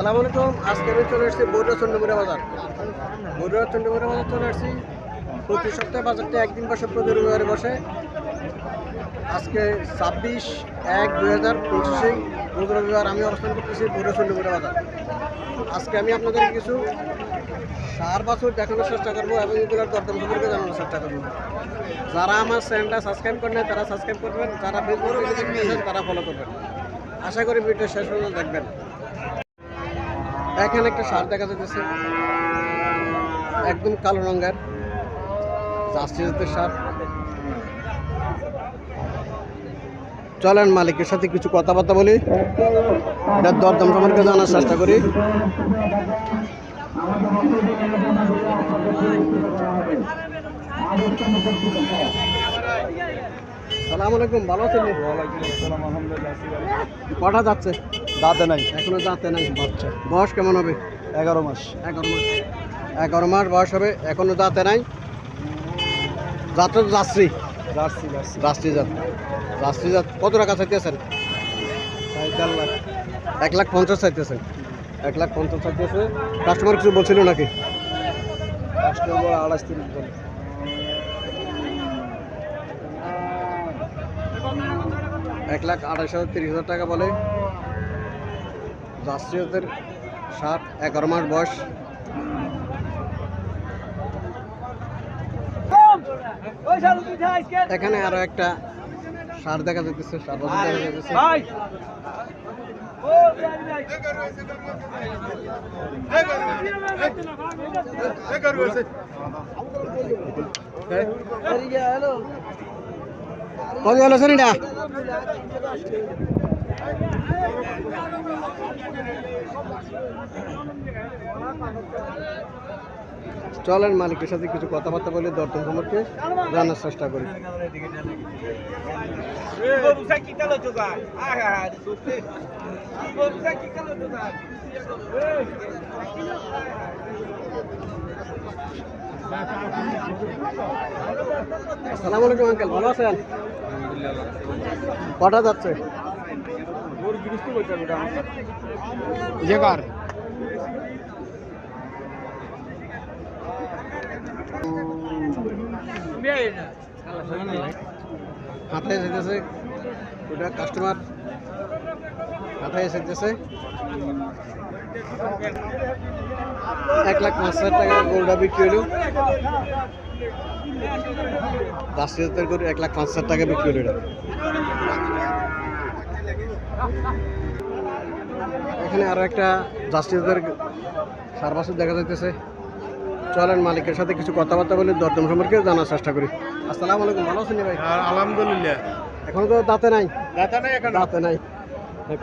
সালাম আলাইকুম। আজকে আমি চলে এসেছি বৈরা চন্ডমুড়া বাজার। বৈরা চন্ডমুড়া বাজার চলে আসছি। প্রতি সপ্তাহে বাজারটা একদিন বসে, প্রতি রবিবারে বসে। আজকে ছাব্বিশ এক দুই হাজার পঁচিশে প্রতি রবিবার আমি অবস্থান করতেছি বৈরা চন্ডমুড়া বাজার। আজকে আমি আপনাদের কিছু সার বছর দেখানোর চেষ্টা করব এবং এগুলোর দরদাম সম্পর্কে জানানোর চেষ্টা করব। যারা আমার চ্যানেলটা সাবস্ক্রাইব করেন তারা সাবস্ক্রাইব করবেন। যারা ফেসবুক তারা ফলো করবেন। আশা করি ভিডিও শেষ পর্যন্ত দেখবেন। এখানে একটা সার দেখা যাচ্ছে একদম কালো রঙের। জাতের সার চলেন মালিকের সাথে কিছু কথাবার্তা বলি। এটার দরদাম সম্পর্কে জানার চেষ্টা করি। সালাম আলাইকুম ভালো আছেন? কটা যাচ্ছে? দাঁতে নাই। এখনও যাতে নাই বাচ্চা। বয়স কেমন হবে? এগারো মাস। এগারো মাস। এগারো মাস বয়স হবে এখনও দাঁতে নাই। যাত্রা তো যাত্রী। জাত যাত্রী। জাত কত টাকা চাইতেছেন? এক লাখ পঞ্চাশ চাইতেছেন। এক লাখ পঞ্চাশ চাইতেছে। কাস্টমার কিছু বলছিল নাকি? কাস্টমার আড়াইশ তিরিশ বলে এক লাখ আঠাশ হাজার তিরিশ হাজার টাকা বলে। জাতের ষাট এগারো মাস বয়স। এখানে আরও একটা সার দেখা যাইতেছে সার দেখা চলেন মালিকের সাথে কিছু কথাবার্তা বলে দর্শন সম্পর্কে জানার চেষ্টা করি। আসসালামু আলাইকুম আঙ্কেল ভালো আছেন? কটা যাচ্ছে? জেগার হাতে এসেছে ওটা কাস্টমার হাতে এসেছে এক লাখ পাঁচ হাজার টাকা গরুটা বিক্রি হলো দশ হাজার করে এক লাখ পাঁচ হাজার টাকা বিক্রি হলো এটা এখানে আরও একটা জাস্টিসদের সার দেখা যাইতেছে। চলেন মালিকের সাথে কিছু কথাবার্তা বলে দরদাম সম্পর্কে জানার চেষ্টা করি। আসসালামু আলাইকুম ভালো আছেন ভাই? আলহামদুলিল্লাহ। এখন তো দাঁতে নাই? দাঁতা নাই এখন। দাঁতে নাই।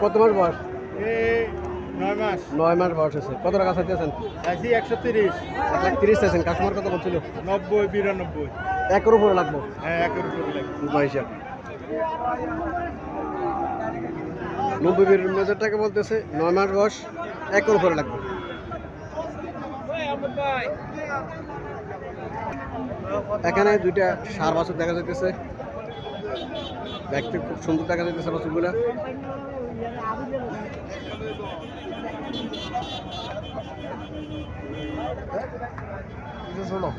কত মাস বয়স? এই নয় মাস। নয় মাস বয়স আছে কত টাকা চাইতেছেন আছি একশো তিরিশ। এক লাখ তিরিশ চাইছেন। কাস্টমার কত বলছিল? নব্বই বিরানব্বই। একের উপরে লাগবো? হ্যাঁ একের উপরে লাগে নব্বই হাজার টাকা বলতেছে নয় মাস বয়স একের উপরে লাগবে এখানে দুইটা সার বাছুর দেখা যাইতেছে। দেখতে খুব সুন্দর দেখা যাইতেছে বাছুরগুলা। শোনো।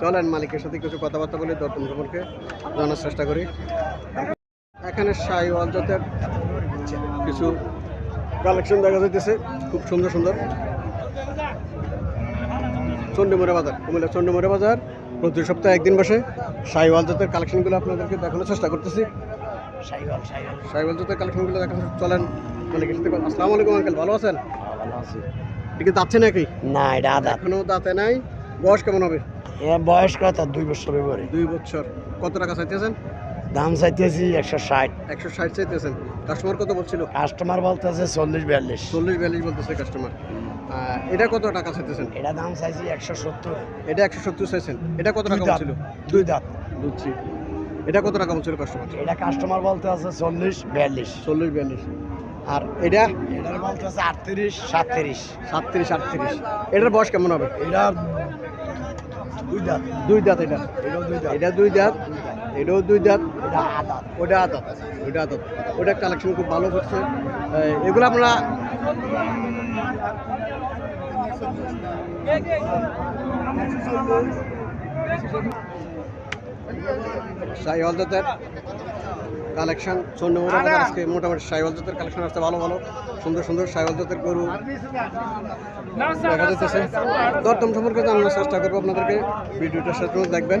চলেন মালিকের সাথে কিছু কথাবার্তা বলে দর্শন সম্পর্কে জানার চেষ্টা করি। এখানে শাহিওয়াল জাতের কিছু কালেকশন দেখা যাইতেছে। খুব সুন্দর সুন্দর। চন্ডীমুড়া বাজার কুমিল্লা চন্ডীমুড়া বাজার। প্রতি সপ্তাহে একদিন বসে শাহিওয়াল জাতের কালেকশনগুলো আপনাদেরকে দেখানোর চেষ্টা করতেছি। শাহিওয়াল জাতের কালেকশনগুলো দেখানোর চলেন আসসালামু আলাইকুম আঙ্কেল ভালো আছেন? এদিকে যাচ্ছে নাকি? না এটা আদা। এখনও দাঁতে নাই। বয়স কেমন হবে? এ বয়স কত দুই বছর দুই বছর। কত টাকা চাইতেছেন? দাম চাইতেছি একশো ষাট। একশো ষাট চাইতেছেন। কাস্টমার কত বলছিল? কাস্টমার বলতেছে চল্লিশ বিয়াল্লিশ। চল্লিশ বিয়াল্লিশ বলতেছে কাস্টমার এটা কত টাকা চাইতেছেন? এটা দাম চাইছি একশো সত্তর। এটা একশো সত্তর চাইছেন। এটা কত টাকা। বলছিল? দুই দাঁত। বুঝছি। এটা কত টাকা বলছিল কাস্টমার এটা কাস্টমার বলতে আছে চল্লিশ বিয়াল্লিশ। চল্লিশ বিয়াল্লিশ। আর এটা? এটার বলতে আছে আটত্রিশ সাতত্রিশ। সাতত্রিশ আটত্রিশ। এটার বয়স কেমন হবে? এটা দুই দাঁত। এটা। এটা দুই দাঁত এটাও দুই দাঁত ওটা আদাত ওটা আদত ওটা কালেকশন খুব ভালো করছে এগুলো আমরা সাই জাতের কালেকশন চন্ড আজকে মোটামুটি সাইওয়াল জাতের কালেকশন আসছে, ভালো ভালো, সুন্দর সুন্দর সাইওয়াল জাতের গরু দেখা যাচ্ছে দরদম সম্পর্কে জানানোর চেষ্টা করব আপনাদেরকে, ভিডিওটা শেষ পর্যন্ত দেখবেন।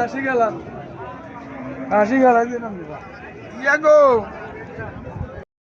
আসি গেলাম। আসি গেলাম ইয়া গো